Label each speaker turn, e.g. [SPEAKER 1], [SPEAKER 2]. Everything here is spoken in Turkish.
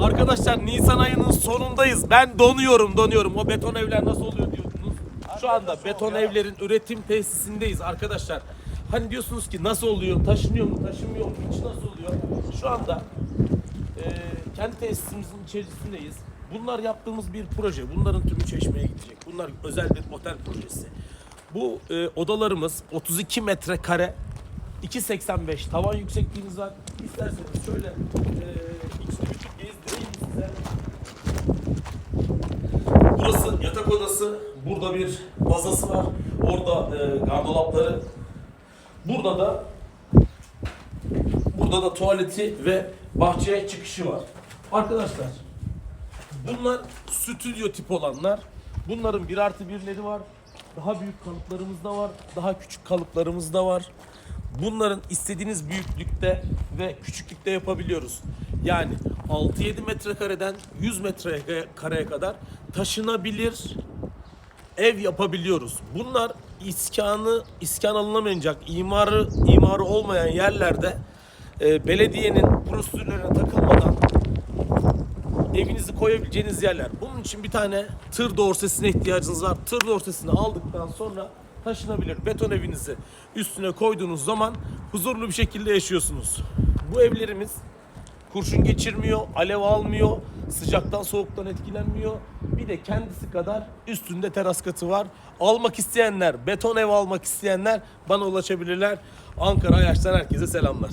[SPEAKER 1] Arkadaşlar Nisan ayının sonundayız. Ben donuyorum donuyorum. O beton evler nasıl oluyor diyorsunuz. Şu anda beton evlerin üretim tesisindeyiz arkadaşlar. Hani diyorsunuz ki nasıl oluyor? Taşınıyor mu? Taşınmıyor mu? İçi nasıl oluyor? Şu anda e, kendi tesisimizin içerisindeyiz. Bunlar yaptığımız bir proje. Bunların tümü çeşmeye gidecek. Bunlar özel bir otel projesi. Bu e, odalarımız 32 metrekare 2.85 tavan yüksekliğimiz var. İsterseniz şöyle e, bir tık gezdireyim size. Burası yatak odası. Burada bir bazası var. Orada e, gardolapları. Burada da burada da tuvaleti ve bahçeye çıkışı var. Arkadaşlar bunlar stüdyo tip olanlar. Bunların bir artı birleri var. Daha büyük kalıplarımız da var. Daha küçük kalıplarımız da var. Bunların istediğiniz büyüklükte ve küçüklükte yapabiliyoruz. Yani 6-7 metrekareden 100 metrekareye kadar taşınabilir ev yapabiliyoruz. Bunlar iskanı iskan alınamayacak imarı imarı olmayan yerlerde e, belediyenin prosedürlerine takılmadan evinizi koyabileceğiniz yerler. Bunun için bir tane tır dorsesine ihtiyacınız var. Tır dorsesini aldıktan sonra taşınabilir beton evinizi üstüne koyduğunuz zaman huzurlu bir şekilde yaşıyorsunuz. Bu evlerimiz kurşun geçirmiyor, alev almıyor, sıcaktan soğuktan etkilenmiyor. Bir de kendisi kadar üstünde teras katı var. Almak isteyenler, beton ev almak isteyenler bana ulaşabilirler. Ankara Ayaş'tan herkese selamlar.